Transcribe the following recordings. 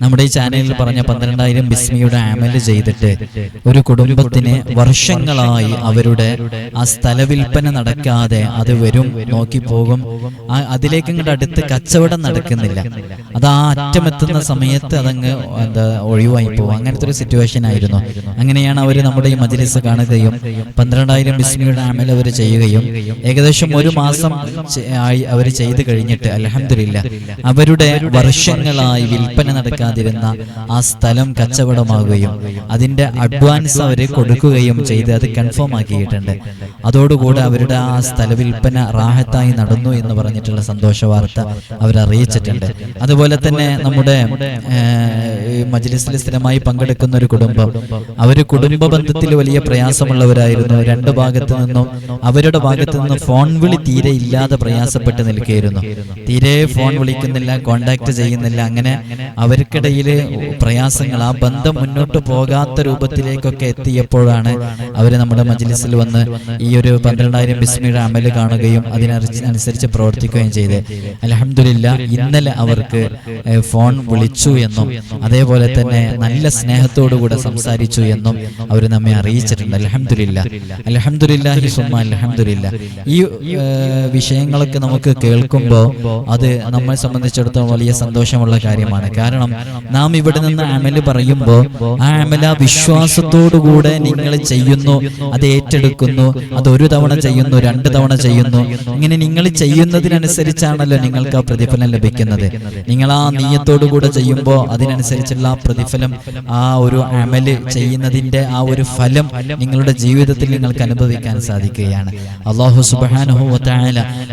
നമ്മുടെ ഈ ചാനലിൽ പറഞ്ഞ പന്ത്രണ്ടായിരം ബിസ്മിയുടെ ആമൽ ചെയ്തിട്ട് ഒരു കുടുംബത്തിന് വർഷങ്ങളായി അവരുടെ ആ സ്ഥലവിൽപ്പന നടക്കാതെ അത് വരും നോക്കി പോകും. അതിലേക്ക് ഇങ്ങോട്ട് അടുത്ത് കച്ചവടം നടക്കുന്നില്ല. അത് ആ അറ്റമെത്തുന്ന സമയത്ത് അതങ്ങ് എന്താ ഒഴിവായി പോകും. അങ്ങനത്തെ ഒരു സിറ്റുവേഷൻ ആയിരുന്നു. അങ്ങനെയാണ് അവർ നമ്മുടെ ഈ മജിലിസ് കാണുകയും പന്ത്രണ്ടായിരം ബിസ്മിയുടെ അമൽ അവർ ചെയ്യുകയും ഏകദേശം ഒരു മാസം ആയി അവർ ചെയ്ത് കഴിഞ്ഞിട്ട് അലഹമില്ല അവരുടെ വർഷങ്ങളായി വിൽപ്പന നടക്കാതിരുന്ന ആ സ്ഥലം കച്ചവടമാകുകയും അതിന്റെ അഡ്വാൻസ് അവരെ കൊടുക്കുകയും ചെയ്ത് അത് കൺഫേം ആക്കിയിട്ടുണ്ട്. അതോടുകൂടെ അവരുടെ ആ സ്ഥല വിൽപ്പന റാഹത്തായി നടന്നു എന്ന് പറഞ്ഞിട്ടുള്ള സന്തോഷ വാർത്ത അവർ അറിയിച്ചിട്ടുണ്ട് അതുപോലെ തന്നെ നമ്മുടെ മജ്ലിസിൽ സ്ഥിരമായി പങ്കെടുക്കുന്ന ഒരു കുടുംബം. അവർ കുടുംബ ബന്ധത്തിൽ വലിയ പ്രയാസമുള്ളവരായിരുന്നു. രണ്ട് ഭാഗത്തു നിന്നും അവരുടെ ഭാഗത്തു നിന്നും ഫോൺ വിളി തീരെ ഇല്ലാതെ പ്രയാസപ്പെട്ട് നിൽക്കുകയായിരുന്നു. തീരെ ഫോൺ വിളിക്കുന്നില്ല കോണ്ടാക്ട് ചെയ്യുന്നില്ല. അങ്ങനെ അവർക്കിടയിൽ പ്രയാസങ്ങൾ ആ ബന്ധം മുന്നോട്ട് പോകാത്ത രൂപത്തിലേക്കൊക്കെ എത്തിയപ്പോഴാണ് അവർ നമ്മുടെ മജ്ലിസിൽ വന്ന് ഈ ഒരു പന്ത്രണ്ടായിരം ബിസ്മിയുടെ അമൽ കാണുകയും അതിനനുസരിച്ച് പ്രവർത്തിക്കുകയും ചെയ്ത്. അലഹമില്ല ഇന്നലെ അവർക്ക് ഫോൺ വിളിച്ചു എന്നും അതേപോലെ തന്നെ നല്ല സ്നേഹത്തോടുകൂടെ സംസാരിച്ചു എന്നും അവർ നമ്മെ അറിയിച്ചിട്ടുണ്ട്. അലഹമില്ല അലഹമില്ല ഈ വിഷയങ്ങളൊക്കെ നമുക്ക് കേൾക്കുമ്പോൾ അത് നമ്മളെ സംബന്ധിച്ചിടത്തോളം വലിയ സന്തോഷമുള്ള കാര്യമാണ്. കാരണം നാം ഇവിടെ നിന്ന് അമൽ പറയുമ്പോൾ ആ അമല വിശ്വാസത്തോടുകൂടെ നിങ്ങൾ ചെയ്യുന്നു. അത് ഏറ്റെടുക്കുന്നു. അത് ഒരു തവണ ചെയ്യുന്നു രണ്ട് തവണ ചെയ്യുന്നു. ഇങ്ങനെ നിങ്ങൾ ചെയ്യുന്നതിനനുസരിച്ചാണല്ലോ നിങ്ങൾക്ക് ആ പ്രതിഫലം ലഭിക്കുന്നത്. നിങ്ങൾ ആ നീയത്തോടുകൂടെ ചെയ്യുമ്പോൾ അതിനനുസരിച്ചുള്ള ആ പ്രതിഫലം ആ ഒരു അമൽ ചെയ്യുന്നതിന്റെ ആ ഒരു ഫലം നിങ്ങളുടെ ജീവിതത്തിൽ നിങ്ങൾക്ക് അനുഭവിക്കാൻ സാധിക്കുകയാണ്. അള്ളാഹു സുബാനുഹു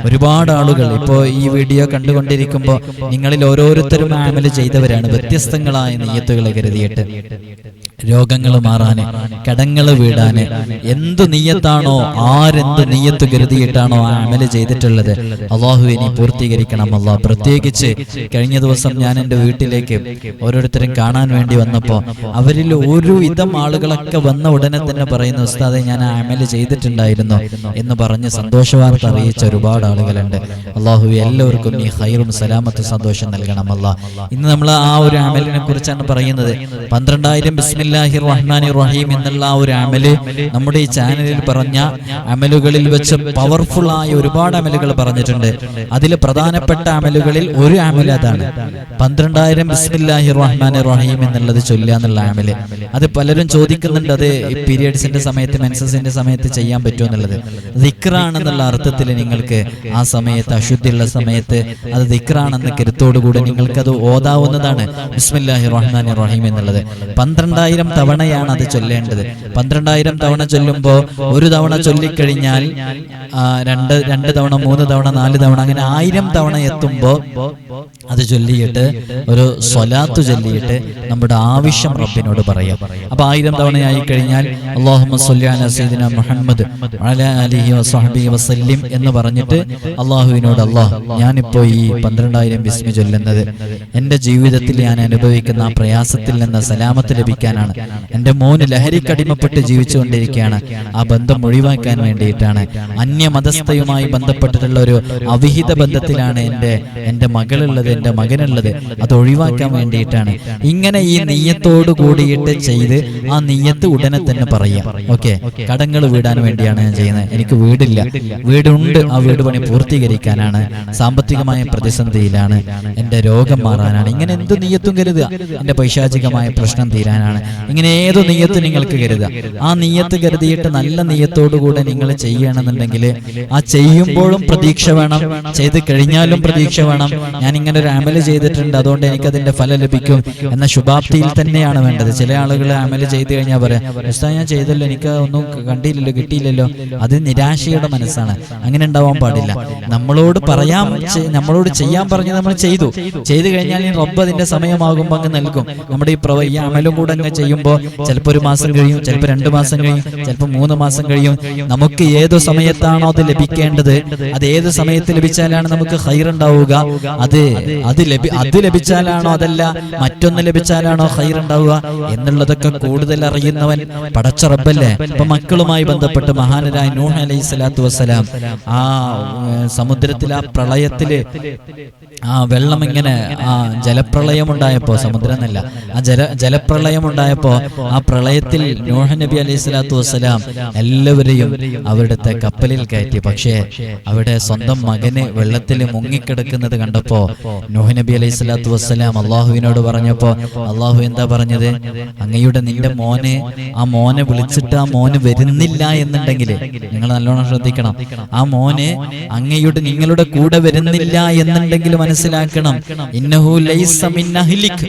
ഒരുപാട് ആളുകൾ ഇപ്പോൾ ഈ വീഡിയോ കണ്ടുകൊണ്ടിരിക്കുമ്പോൾ നിങ്ങളിൽ ഓരോരുത്തരും ആമല ചെയ്തവരാണ്. വ്യത്യസ്തങ്ങളായ നെയ്യത്തുകളെ കരുതിയിട്ട്. രോഗങ്ങൾ മാറാന് കടങ്ങൾ വീടാന് എന്ത് നീയത്താണോ ആരെന്ത് നീയത്ത് കരുതിയിട്ടാണോ ആ അമൽ ചെയ്തിട്ടുള്ളത്? അള്ളാഹു ഇനി പൂർത്തീകരിക്കണം അള്ളാഹ്. പ്രത്യേകിച്ച് കഴിഞ്ഞ ദിവസം ഞാൻ എന്റെ വീട്ടിലേക്ക് ഓരോരുത്തരും കാണാൻ വേണ്ടി വന്നപ്പോൾ അവരിൽ ഒരു വിധം ആളുകളൊക്കെ വന്ന ഉടനെ തന്നെ പറയുന്നു ഉസ്താദെ ഞാൻ ആ അമൽ ചെയ്തിട്ടുണ്ടായിരുന്നു എന്ന് പറഞ്ഞ് സന്തോഷവാർത്ത അറിയിച്ച ഒരുപാട് ആളുകളുണ്ട്. അള്ളാഹു എല്ലാവർക്കും ഈ ഹൈറും സലാമത്തും സന്തോഷം നൽകണം അല്ല ഇന്ന് നമ്മൾ ആ ഒരു അമലിനെ കുറിച്ചാണ് പറയുന്നത്. പന്ത്രണ്ടായിരം ബിസ്മില്ലാഹി റഹ്മാനി റഹീം എന്നുള്ള ഒരു അമൽ നമ്മുടെ ഈ ചാനലിൽ പറഞ്ഞ അമലുകളിൽ വെച്ച് പവർഫുൾ ആയ ഒരുപാട് അമലുകൾ പറഞ്ഞിട്ടുണ്ട്. അതിൽ പ്രധാനപ്പെട്ട അമലുകളിൽ ഒരു അമൽ അതാണ്. പന്ത്രണ്ടായിരം ബിസ്മില്ലാഹി റഹ്മാനി റഹീം എന്നുള്ളത് ചൊല്ലുക എന്നുള്ള അമൽ. അത് പലരും ചോദിക്കുന്നുണ്ട് അത് പീരിയഡ്സിന്റെ സമയത്ത് മെൻസസിന്റെ സമയത്ത് ചെയ്യാൻ പറ്റുമോ എന്നുള്ളത്. ദിക്റാണെന്നുള്ള അർത്ഥത്തിൽ നിങ്ങൾക്ക് ആ സമയത്ത് അശുദ്ധിയുള്ള സമയത്ത് അത് ദിക്റാണെന്ന കരുത്തോടുകൂടി അത് ഓതാവുന്നതാണ് ബിസ്മില്ലാഹി റഹ്മാൻ റഹീം എന്നുള്ളത്. പന്ത്രണ്ടായിരം തവണയാണ് അത് ചൊല്ലേണ്ടത്. പന്ത്രണ്ടായിരം തവണ ചൊല്ലുമ്പോൾ ഒരു തവണ ചൊല്ലിക്കഴിഞ്ഞാൽ രണ്ട് രണ്ട് തവണ മൂന്ന് തവണ നാല് തവണ അങ്ങനെ ആയിരം തവണ എത്തുമ്പോൾ അത് ചൊല്ലിയിട്ട് ഒരു സ്വലാത്ത് ചൊല്ലിയിട്ട് നമ്മുടെ ആവശ്യം റബ്ബിനോട് പറയാം. അപ്പൊ ആയിരം തവണയായി കഴിഞ്ഞാൽ സയ്യിദിന മുഹമ്മദ് വസല്ലിം എന്ന് പറഞ്ഞിട്ട് അള്ളാഹുവിനോട് അള്ളാഹ് ഞാനിപ്പോ ഈ പന്ത്രണ്ടായിരം ബിസ്മി ചൊല്ലുന്നത് എന്റെ ജീവിതത്തിൽ ഞാൻ അനുഭവിക്കുന്ന ആ പ്രയാസത്തിൽ നിന്ന് സലാമത്ത് ലഭിക്കാനാണ്. എന്റെ മോന് ലഹരിക്കടിമപ്പെട്ട് ജീവിച്ചുകൊണ്ടിരിക്കുകയാണ്. ആ ബന്ധം ഒഴിവാക്കാൻ വേണ്ടിയിട്ടാണ്. അന്യമതസ്ഥയുമായി ബന്ധപ്പെട്ടിട്ടുള്ള ഒരു അവിഹിത ബന്ധത്തിലാണ് എന്റെ എന്റെ മകളുള്ളത് എന്റെ മകനുള്ളത്. അത് ഒഴിവാക്കാൻ വേണ്ടിയിട്ടാണ്. ഇങ്ങനെ ഈ നെയ്യത്തോട് കൂടിയിട്ട് ചെയ്ത് ആ നെയ്യത്ത് ഉടനെ തന്നെ പറയാം. ഓക്കെ? കടങ്ങൾ വീടാൻ വേണ്ടിയാണ് ഞാൻ ചെയ്യുന്നത്. എനിക്ക് വീടില്ല. വീടുണ്ട്. ആ വീട് പണി പൂർത്തീകരിക്കാനാണ്. സാമ്പത്തികമായ പ്രതിസന്ധിയിലാണ് എന്റെ രോഗം മാറാനാണ്. ഇങ്ങനെ എന്ത് നെയ്യത്തും കരുതുക. എന്റെ പൈശാചികമായ പ്രശ്നം തീരാനാണ്. ഇങ്ങനെ ഏതോ നെയ്യത്ത് നിങ്ങൾക്ക് കരുതുക ആ നെയ്യത്ത് കരുതിയിട്ട് നല്ല നീയത്തോടുകൂടെ നിങ്ങൾ ചെയ്യണമെന്നുണ്ടെങ്കിൽ ആ ചെയ്യുമ്പോഴും പ്രതീക്ഷ വേണം. ചെയ്ത് കഴിഞ്ഞാലും പ്രതീക്ഷ വേണം. ഞാൻ ഇങ്ങനെ ഒരു അമൽ ചെയ്തിട്ടുണ്ട്. അതുകൊണ്ട് എനിക്ക് അതിന്റെ ഫലം ലഭിക്കും എന്ന ശുഭാപ്തിയിൽ തന്നെയാണ് വേണ്ടത്. ചില ആളുകൾ അമൽ ചെയ്ത് കഴിഞ്ഞാൽ പറയാം ഞാൻ ചെയ്തല്ലോ. എനിക്ക് ഒന്നും കണ്ടില്ലല്ലോ കിട്ടിയില്ലല്ലോ. അത് നിരാശയുടെ മനസ്സാണ്. അങ്ങനെ ഉണ്ടാവാൻ പാടില്ല. നമ്മളോട് പറയാൻ നമ്മളോട് ചെയ്യാൻ പറഞ്ഞ് നമ്മൾ ചെയ്തു. ചെയ്തു കഴിഞ്ഞാൽ ഈ റബ്ബ് അതിന്റെ സമയമാകുമ്പോൾ അങ്ങ് നൽകും. നമ്മുടെ ഈ പ്രവ ഈ അമലും കൂടെ അങ്ങ് ചെയ്യുമ്പോൾ ചിലപ്പോൾ ഒരു മാസം കഴിയും ചിലപ്പോൾ രണ്ട് മാസം കഴിയും ചിലപ്പോൾ മൂന്ന് മാസം കഴിയും. നമുക്ക് ഏതോ സമയത്താണോ അത് ലഭിക്കേണ്ടത്? അത് ഏത് സമയത്ത് ലഭിച്ചാലാണ് നമുക്ക് ഹൈറുണ്ടാവുക അത് അത് ലഭി അത് ലഭിച്ചാലാണോ അതല്ല മറ്റൊന്ന് ലഭിച്ചാലാണോ ഹൈറുണ്ടാവുക എന്നുള്ളതൊക്കെ കൂടുതൽ അറിയുന്നവൻ പടച്ച അപ്പൊ മക്കളുമായി ബന്ധപ്പെട്ട് മഹാനരായ നൂഹ് അലൈഹി സ്വലാത്തു വസ്സലാം ആ സമുദ്രത്തിൽ ആ പ്രളയത്തിൽ ആ വെള്ളം ഇങ്ങനെ ആ ജലപ്രളയം ഉണ്ടായപ്പോ സമുദ്രം എന്നല്ല ആ ജല ജലപ്രളയം ഉണ്ടായപ്പോ ആ പ്രളയത്തിൽ നൂഹ് നബി അലൈഹി സ്വലാത്തു വസ്സലാം എല്ലാവരെയും അവരുടെ കപ്പലിൽ കയറ്റി. പക്ഷേ അവിടെ സ്വന്തം മകനെ വെള്ളത്തിൽ മുങ്ങിക്കിടക്കുന്നത് കണ്ടപ്പോ നൂഹ് നബി അലൈഹി സ്വലാത്തു വസ്സലാം അള്ളാഹുവിനോട് പറഞ്ഞപ്പോ അള്ളാഹു എന്താ പറഞ്ഞത്? അങ്ങയുടെ നിന്റെ മോനെ ആ മോനെ വിളിച്ചിട്ട് ആ മോന് വരുന്നില്ല എന്നുണ്ടെങ്കിൽ നിങ്ങൾ നല്ലോണം ശ്രദ്ധിക്കണം. ആ മോന് അങ്ങയുടെ നിങ്ങളുടെ കൂടെ വരുന്നില്ല എന്നുണ്ടെങ്കിൽ മനസ്സിലാക്കണം. ഇന്നഹു ലൈസ മിൻ അഹ്ലിക്.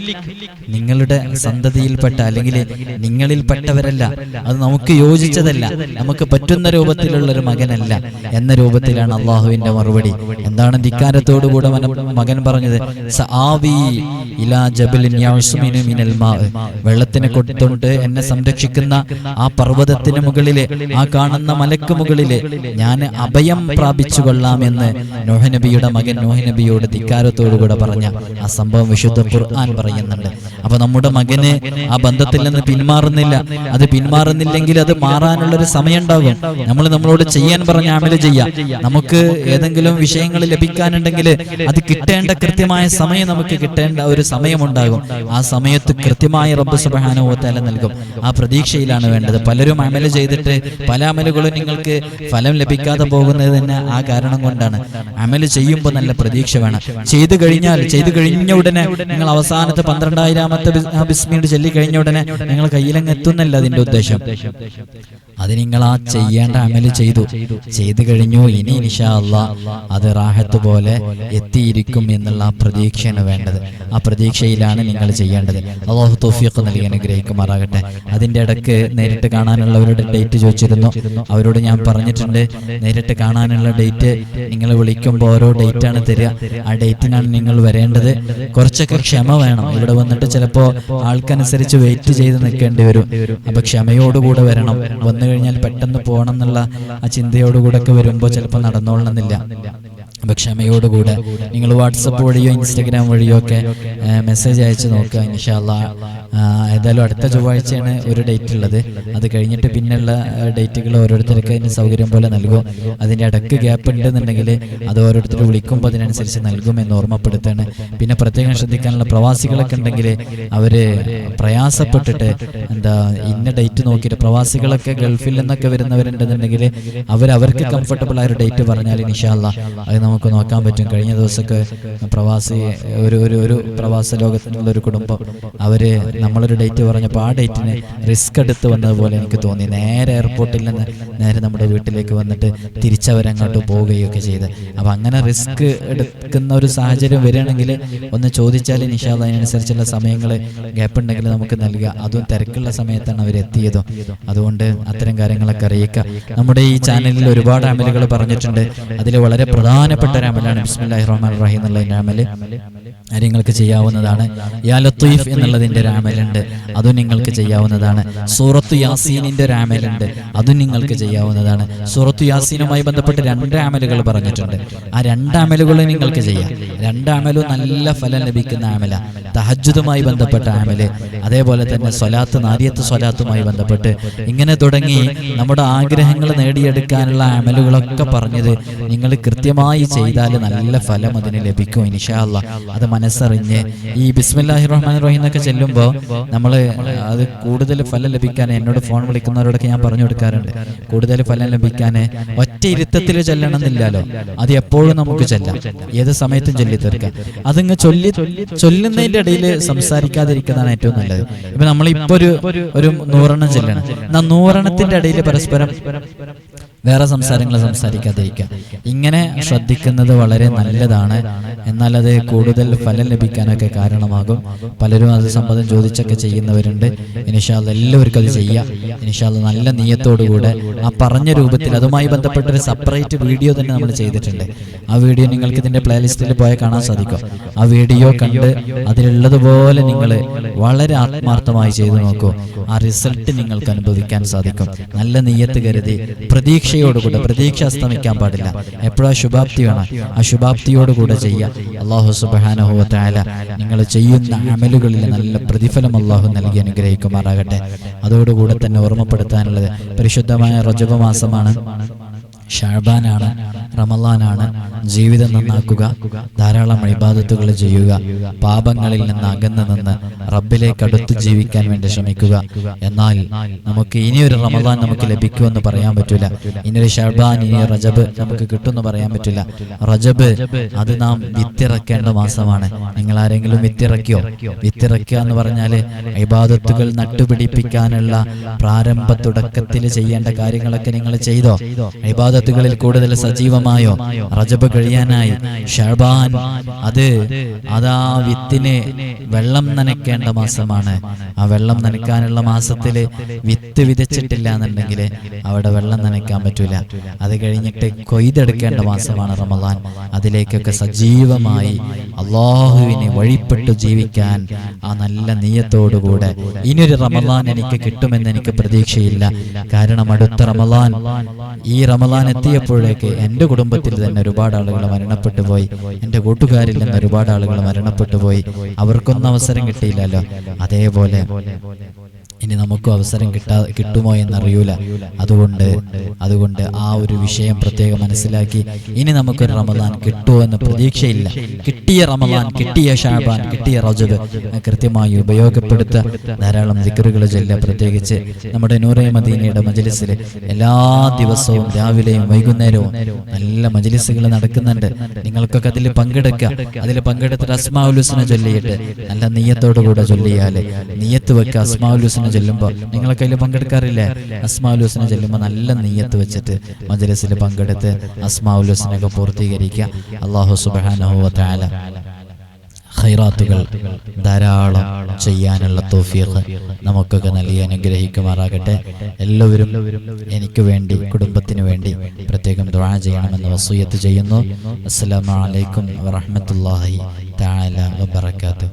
നിങ്ങളുടെ സന്തതിയിൽപ്പെട്ട അല്ലെങ്കിൽ നിങ്ങളിൽപ്പെട്ടവരല്ല അത് നമുക്ക് യോജിച്ചതല്ല. നമുക്ക് പറ്റുന്ന രൂപത്തിലുള്ള ഒരു മകനല്ല. എന്ന രൂപത്തിലാണ് അള്ളാഹുവിന്റെ മറുപടി. എന്താണ് ധിക്കാരത്തോടുകൂടെ മകൻ പറഞ്ഞത്. വെള്ളത്തിനെ കൊടുത്തോണ്ട് എന്നെ സംരക്ഷിക്കുന്ന ആ പർവതത്തിന് മുകളിലെ ആ കാണുന്ന മലക്ക് മുകളിലെ ഞാൻ അഭയം പ്രാപിച്ചു കൊള്ളാമെന്ന് എന്ന് നോഹനബിയുടെ മകൻ നോഹനബിയോട് ധിക്കാരത്തോടുകൂടെ പറഞ്ഞ ആ സംഭവം വിശുദ്ധ ഖുർആൻ പറയുന്നുണ്ട്. അപ്പൊ നമ്മുടെ മകന് ആ ബന്ധത്തിൽ നിന്ന് പിന്മാറുന്നില്ല. അത് പിന്മാറുന്നില്ലെങ്കിൽ അത് മാറാനുള്ള ഒരു സമയം ഉണ്ടാകും നമ്മൾ നമ്മളോട് ചെയ്യാൻ പറഞ്ഞ അമൽ ചെയ്യാം. നമുക്ക് ഏതെങ്കിലും വിഷയങ്ങൾ ലഭിക്കാനുണ്ടെങ്കിൽ അത് കിട്ടേണ്ട കൃത്യമായ സമയം നമുക്ക് കിട്ടേണ്ട ഒരു സമയമുണ്ടാകും. ആ സമയത്ത് കൃത്യമായ റബ്ബ് സുബാനുഭവത്താല നൽകും. ആ പ്രതീക്ഷയിലാണ് വേണ്ടത്. പലരും അമൽ ചെയ്തിട്ട് പല അമലുകളും നിങ്ങൾക്ക് ഫലം ലഭിക്കാതെ പോകുന്നത് തന്നെ ആ കാരണം കൊണ്ടാണ്. അമൽ ചെയ്യുമ്പോൾ നല്ല പ്രതീക്ഷ വേണം. ചെയ്തു കഴിഞ്ഞാൽ ചെയ്തു കഴിഞ്ഞ ഉടനെ നിങ്ങൾ അവസാനത്തെ പന്ത്രണ്ടായിരാമത്തെ ബിസ്മിയുടെ ചൊല്ലി കഴിഞ്ഞ ഉടനെ നിങ്ങൾ കയ്യിലങ്ങ് എത്തുന്നല്ല അതിന്റെ ഉദ്ദേശം. അത് നിങ്ങൾ ആ ചെയ്യേണ്ട അമൽ ചെയ്തു. ചെയ്തു. കഴിഞ്ഞു. ഇനി ഇൻഷാ അല്ലാ അത് റാഹത്ത് പോലെ എത്തിയിരിക്കും എന്നുള്ള ആ പ്രതീക്ഷയാണ് വേണ്ടത്. ആ പ്രതീക്ഷയിലാണ് നിങ്ങൾ ചെയ്യേണ്ടത്. അള്ളാഹു തോഫിയൊക്കെ നൽകി അനുഗ്രഹിക്കുമാറാകട്ടെ. അതിന്റെ ഇടയ്ക്ക് നേരിട്ട് കാണാനുള്ളവരുടെ ഡേറ്റ് ചോദിച്ചിരുന്നു. അവരോട് ഞാൻ പറഞ്ഞിട്ടുണ്ട്. നേരിട്ട് കാണാനുള്ള ഡേറ്റ് നിങ്ങൾ വിളിക്കുമ്പോൾ ഓരോ ഡേറ്റാണ് ആണ് തരിക. ആ ഡേറ്റിനാണ് നിങ്ങൾ വരേണ്ടത്. കുറച്ചൊക്കെ ക്ഷമ വേണം. ഇവിടെ വന്നിട്ട് ചിലപ്പോൾ ആൾക്കനുസരിച്ച് വെയിറ്റ് ചെയ്ത് നിൽക്കേണ്ടി വരും. അപ്പൊ ക്ഷമയോടുകൂടെ വരണം. വന്നു കഴിഞ്ഞാൽ പെട്ടെന്ന് പോകണം എന്നുള്ള ആ ചിന്തയോടുകൂടെ ഒക്കെ വരുമ്പോൾ ചിലപ്പോൾ നടന്നോളണമെന്നില്ല. അപ്പൊ ക്ഷമയോടുകൂടെ നിങ്ങൾ വാട്സപ്പ് വഴിയോ ഇൻസ്റ്റഗ്രാം വഴിയോ ഒക്കെ മെസ്സേജ് അയച്ചു നോക്കുക ഇൻഷാല്ല ഏതായാലും അടുത്ത ചൊവ്വാഴ്ചയാണ് ഒരു ഡേറ്റ് ഉള്ളത്. അത് കഴിഞ്ഞിട്ട് പിന്നെയുള്ള ഡേറ്റുകൾ ഓരോരുത്തർക്ക് അതിന് സൗകര്യം പോലെ നൽകും. അതിന്റെ ഇടയ്ക്ക് ഗ്യാപ്പ് ഉണ്ടെന്നുണ്ടെങ്കിൽ അത് ഓരോരുത്തർ വിളിക്കുമ്പോൾ അതിനനുസരിച്ച് നൽകുമെന്ന് ഓർമ്മപ്പെടുത്താണ്. പിന്നെ പ്രത്യേകം ശ്രദ്ധിക്കാനുള്ള പ്രവാസികളൊക്കെ ഉണ്ടെങ്കിൽ അവർ പ്രയാസപ്പെട്ടിട്ട് എന്താ ഇന്ന ഡേറ്റ് നോക്കിയിട്ട് പ്രവാസികളൊക്കെ ഗൾഫിൽ നിന്നൊക്കെ വരുന്നവരുണ്ടെന്നുണ്ടെങ്കിൽ അവർ അവർക്ക് കംഫർട്ടബിൾ ആയ ഒരു ഡേറ്റ് പറഞ്ഞാൽ ഇൻഷാല്ല അത് നമുക്ക് നോക്കാൻ പറ്റും. കഴിഞ്ഞ ദിവസമൊക്കെ പ്രവാസി ഒരു ഒരു ഒരു പ്രവാസ ലോകത്തിലുള്ള ഒരു കുടുംബം അവർ നമ്മളൊരു ഡേറ്റ് പറഞ്ഞപ്പോൾ ആ ഡേറ്റിന് റിസ്ക് എടുത്ത് വന്നതുപോലെ എനിക്ക് തോന്നി. നേരെ എയർപോർട്ടിൽ നിന്ന് നേരെ നമ്മുടെ വീട്ടിലേക്ക് വന്നിട്ട് തിരിച്ചവരങ്ങോട്ട് പോവുകയൊക്കെ ചെയ്ത്. അപ്പോൾ അങ്ങനെ റിസ്ക് എടുക്കുന്ന ഒരു സാഹചര്യം വരികയാണെങ്കിൽ ഒന്ന് ചോദിച്ചാൽ നിഷാദ് അതിനനുസരിച്ചുള്ള സമയങ്ങൾ ഗ്യാപ്പ് ഉണ്ടെങ്കിൽ നമുക്ക് നൽകുക. അതും തിരക്കുള്ള സമയത്താണ് അവർ എത്തിയതും. അതുകൊണ്ട് അത്തരം കാര്യങ്ങളൊക്കെ അറിയിക്കുക. നമ്മുടെ ഈ ചാനലിൽ ഒരുപാട് അമലുകൾ പറഞ്ഞിട്ടുണ്ട്. അതിൽ വളരെ പ്രധാനപ്പെട്ട ഒരു രാമലാണ്. ബിസ്മില്ലാഹി റഹ്മാൻ റഹീം. എന്നുള്ള അത് നിങ്ങൾക്ക് ചെയ്യാവുന്നതാണ്. യാ ലത്തീഫ് എന്നുള്ളതിന്റെ ഒരു അമലുണ്ട് അതും നിങ്ങൾക്ക് ചെയ്യാവുന്നതാണ്. സൂറത്ത് യാസീനിന്റെ ഒരു അമലുണ്ട് അതും നിങ്ങൾക്ക് ചെയ്യാവുന്നതാണ്. സൂറത്ത് യാസീനുമായി ബന്ധപ്പെട്ട് രണ്ട് അമലുകൾ പറഞ്ഞിട്ടുണ്ട്. ആ രണ്ട് അമലുകളും നിങ്ങൾക്ക് ചെയ്യാം. രണ്ട് നല്ല ഫലം ലഭിക്കുന്ന ആമല. തഹജുദുമായി ബന്ധപ്പെട്ട അമൽ അതേപോലെ തന്നെ സ്വലാത്ത് നാരിയത്ത് സ്വലാത്തുമായി ബന്ധപ്പെട്ട് ഇങ്ങനെ തുടങ്ങി നമ്മുടെ ആഗ്രഹങ്ങൾ നേടിയെടുക്കാനുള്ള ആമലുകളൊക്കെ പറഞ്ഞത് നിങ്ങൾ കൃത്യമായി ചെയ്താൽ നല്ല ഫലം അതിന് ലഭിക്കും ഇൻഷാല്ല അത് മനസ്സറിഞ്ഞ് ഈ ബിസ്മില്ലാഹി റഹ്മാൻ റഹീം എന്നൊക്കെ ചെല്ലുമ്പോൾ നമ്മൾ അത് കൂടുതൽ ഫലം ലഭിക്കാൻ എന്നോട് ഫോൺ വിളിക്കുന്നവരോടൊക്കെ ഞാൻ പറഞ്ഞു കൊടുക്കാറുണ്ട്. കൂടുതൽ ഫലം ലഭിക്കാൻ ഒറ്റ ഇരുത്തത്തിൽ ചെല്ലണമെന്നില്ലല്ലോ. അത് എപ്പോഴും നമുക്ക് ചെല്ലാം. ഏത് സമയത്തും ചൊല്ലി തീർക്കാം. അതിങ്ങ് ചൊല്ലി ചൊല്ലുന്നതിന്റെ ഇടയിൽ സംസാരിക്കാതിരിക്കുന്നതാണ് ഏറ്റവും നല്ലത്. ഇപ്പൊ നമ്മൾ ഇപ്പൊ ഒരു ഒരു നൂറെണ്ണം ചെല്ലണം. എന്നാ നൂറെണ്ണത്തിന്റെ ഇടയിൽ പരസ്പരം വേറെ സംസാരങ്ങൾ സംസാരിക്കാതിരിക്കുക. ഇങ്ങനെ ശ്രദ്ധിക്കുന്നത് വളരെ നല്ലതാണ്. എന്നാൽ അത് കൂടുതൽ ഫലം ലഭിക്കാനൊക്കെ കാരണമാകും. പലരും അത് സംബന്ധം ചോദിച്ചൊക്കെ ചെയ്യുന്നവരുണ്ട്. ഇനിഷാല്ല എല്ലാവർക്കും അത് ചെയ്യാം. ഇനിഷാല്ല നല്ല നീയത്തോടുകൂടെ ആ പറഞ്ഞ രൂപത്തിൽ അതുമായി ബന്ധപ്പെട്ട ഒരു സെപ്പറേറ്റ് വീഡിയോ തന്നെ നമ്മൾ ചെയ്തിട്ടുണ്ട്. ആ വീഡിയോ നിങ്ങൾക്ക് ഇതിന്റെ പ്ലേലിസ്റ്റിൽ പോയാൽ കാണാൻ സാധിക്കും. ആ വീഡിയോ കണ്ട് അതിലുള്ളതുപോലെ നിങ്ങൾ വളരെ ആത്മാർത്ഥമായി ചെയ്തു നോക്കൂ. ആ റിസൾട്ട് നിങ്ങൾക്ക് അനുഭവിക്കാൻ സാധിക്കും. നല്ല നീയത്ത് കരുതി പ്രതീക്ഷയോടുകൂടെ പ്രതീക്ഷ അസ്തമിക്കാൻ പാടില്ല. എപ്പോഴാ ശുഭാപ്തി വേണം. ആ ശുഭാപ്തിയോടുകൂടെ ചെയ്യുക. അള്ളാഹു സുബാനഹുല നിങ്ങൾ ചെയ്യുന്ന അമലുകളിൽ നല്ല പ്രതിഫലം അള്ളാഹു നൽകി അനുഗ്രഹിക്കുമാറാകട്ടെ. അതോടുകൂടെ തന്നെ ഓർമ്മപ്പെടുത്താനുള്ളത് പരിശുദ്ധമായ റജബ മാസമാണ്. ഷാബാനാണ്. റമലാനാണ്. ജീവിതം നന്നാക്കുക ധാരാളം ഇബാദത്തുകൾ ചെയ്യുക പാപങ്ങളിൽ നിന്ന് അകന്നു നിന്ന് റബ്ബിലേക്ക് അടുത്ത് ജീവിക്കാൻ വേണ്ടി ശ്രമിക്കുക. എന്നാൽ നമുക്ക് ഇനിയൊരു റമദാൻ നമുക്ക് ലഭിക്കുമെന്ന് പറയാൻ പറ്റില്ല. ഇനിയൊരു ഷർബാൻ ഇനി റജബ് നമുക്ക് കിട്ടുമെന്ന് പറയാൻ പറ്റില്ല. റജബ് അത് നാം വിത്തിറക്കേണ്ട മാസമാണ്. നിങ്ങൾ ആരെങ്കിലും വിത്തിറക്കിയോ? വിത്തിറക്കുക എന്ന് പറഞ്ഞാൽ ഇബാദത്തുകൾ നട്ടുപിടിപ്പിക്കാനുള്ള പ്രാരംഭ തുടക്കത്തിൽ ചെയ്യേണ്ട കാര്യങ്ങളൊക്കെ നിങ്ങൾ ചെയ്തോ? ഇബാദത്തുകളിൽ കൂടുതൽ സജീവമായോ റജബ് കഴിയാനായി. ഷർബാൻ. അത് അതാ വിത്തിന് വെള്ളം നനയ്ക്കേണ്ട മാസമാണ്. ആ വെള്ളം നനയ്ക്കാനുള്ള മാസത്തിൽ വിത്ത് വിതച്ചിട്ടില്ല എന്നുണ്ടെങ്കിൽ അവിടെ വെള്ളം നനയ്ക്കാൻ പറ്റൂല. അത് കഴിഞ്ഞിട്ട് കൊയ്തെടുക്കേണ്ട മാസമാണ് റമദാൻ അതിലേക്കൊക്കെ സജീവമായി അള്ളാഹുവിനെ വഴിപ്പെട്ടു ജീവിക്കാൻ ആ നല്ല നീയത്തോടുകൂടെ ഇനിയൊരു റമദാൻ എനിക്ക് കിട്ടുമെന്ന് എനിക്ക് പ്രതീക്ഷയില്ല. കാരണം അടുത്ത റമദാൻ ഈ റമദാൻ എത്തിയപ്പോഴേക്ക് എന്റെ കുടുംബത്തിൽ തന്നെ ഒരുപാട് ആളുകൾ മരണപ്പെട്ടു പോയി. എന്റെ കൂട്ടുകാരിൽ നിന്ന് ഒരുപാട് ആളുകൾ മരണപ്പെട്ടു പോയി. അവർക്കൊന്നും അവസരം കിട്ടിയില്ലല്ലോ. അതേപോലെ. ഇനി നമുക്ക് അവസരം കിട്ടാ കിട്ടുമോ എന്നറിയൂല. അതുകൊണ്ട് അതുകൊണ്ട് ആ ഒരു വിഷയം പ്രത്യേകം മനസ്സിലാക്കി. ഇനി നമുക്കൊരു റമദാൻ കിട്ടുമോ എന്ന പ്രതീക്ഷയില്ല. കിട്ടിയ റമദാൻ കിട്ടിയ ഷാബാൻ കിട്ടിയ റജബ് കൃത്യമായി ഉപയോഗപ്പെടുത്ത ധാരാളം ദിക്കറുകൾ ചെല്ലുക. പ്രത്യേകിച്ച് നമ്മുടെ നൂറേ മദീനയുടെ മജലിസിൽ എല്ലാ ദിവസവും രാവിലെയും വൈകുന്നേരവും നല്ല മജലിസുകൾ നടക്കുന്നുണ്ട്. നിങ്ങൾക്കൊക്കെ അതിൽ പങ്കെടുക്കുക അതിൽ പങ്കെടുത്തിട്ട് അസ്മാഉലുസിനെ ചൊല്ലിയിട്ട് നല്ല നീയത്തോടു കൂടെ ചൊല്ലിയാൽ നീയത്ത് വെക്കുക അസ്മാഉലുസിനെ ചൊല്ലുമ്പോൾ നിങ്ങളൊക്കെ അതിൽ പങ്കെടുക്കാറില്ലേ? അസ്മാലുസിനെ ചെല്ലുമ്പോൾ നല്ല നെയ്യത്ത് വെച്ചിട്ട് മജലസിൽ പങ്കെടുത്ത് അസ്മാലുസിനൊക്കെ പൂർത്തീകരിക്കുക. അള്ളാഹു സുബാനഹുല ഹൈറാത്തുകൾ ധാരാളം ചെയ്യാനുള്ള തോഫീഖ് നമുക്കൊക്കെ നൽകി അനുഗ്രഹിക്കുമാറാകട്ടെ. എല്ലാവരും എനിക്ക് വേണ്ടി കുടുംബത്തിന് വേണ്ടി പ്രത്യേകം ദുആ ചെയ്യണമെന്ന് വസൂയത്ത് ചെയ്യുന്നു. അസ്സലാമു അലൈക്കും വറഹ്മത്തുള്ളാഹി തആല വബറകാതുഹു.